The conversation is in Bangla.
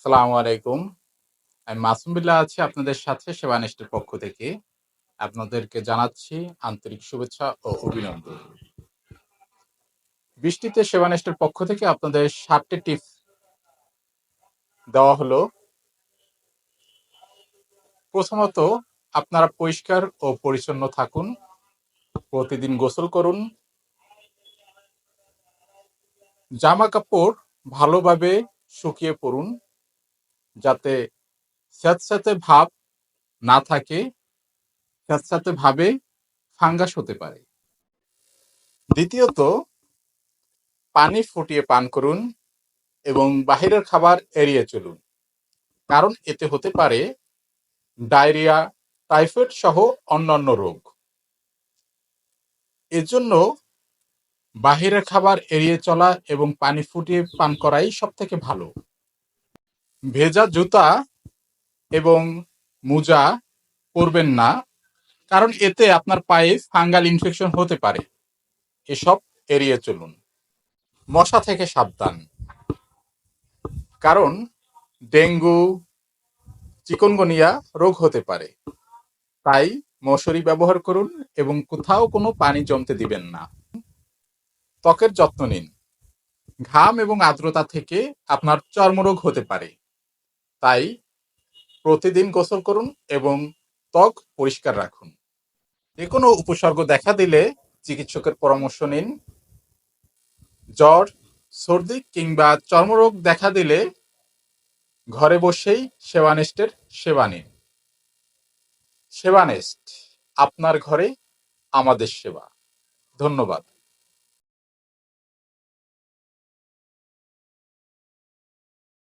সালামু আলাইকুম। আমি মাসুম বিল্লাহ আছি আপনাদের সাথে সেবানিষ্টের পক্ষ থেকে। আপনাদেরকে জানাচ্ছি আন্তরিক শুভেচ্ছা ও অভিনন্দন। বৃষ্টিতে সেবানিষ্টের পক্ষ থেকে আপনাদের সাতটি টিপস দেওয়া হলো। প্রথমত, আপনারা পরিষ্কার ও পরিচ্ছন্ন থাকুন। প্রতিদিন গোসল করুন। জামা কাপড় ভালোভাবে শুকিয়ে পড়ুন। যাতে স্যাঁতস্যাঁতে ভাব না থাকে, স্যাঁতস্যাঁতে ভাবে ফাঙ্গাস হতে পারে। দ্বিতীয়ত, পানি ফুটিয়ে পান করুন এবং বাহিরের খাবার এড়িয়ে চলুন। কারণ এতে হতে পারে ডায়রিয়া, টাইফয়েড সহ অন্যান্য রোগ। এজন্য বাহিরের খাবার এড়িয়ে চলা এবং পানি ফুটিয়ে পান করাই সব থেকে ভালো। ভেজা জুতা এবং মোজা পরবেন না, কারণ এতে আপনার পায়ে ফাঙ্গাল ইনফেকশন হতে পারে। এসব এড়িয়ে চলুন। মশা থেকে সাবধান। কারণ ডেঙ্গু, চিকনগুনিয়া রোগ হতে পারে। তাই মশারি ব্যবহার করুন এবং কোথাও কোনো পানি জমতে দিবেন না। ত্বকের যত্ন নিন। ঘাম এবং আর্দ্রতা থেকে আপনার চর্মরোগ হতে পারে। তাই প্রতিদিন গোসল করুন এবং ত্বক পরিষ্কার রাখুন। যে কোনো উপসর্গ দেখা দিলে চিকিৎসকের পরামর্শ নিন। জ্বর, সর্দি কিংবা চর্মরোগ দেখা দিলে ঘরে বসেই সেবানেস্টের সেবা নিন। সেবানেস্ট আপনার ঘরে আমাদের সেবা। ধন্যবাদ।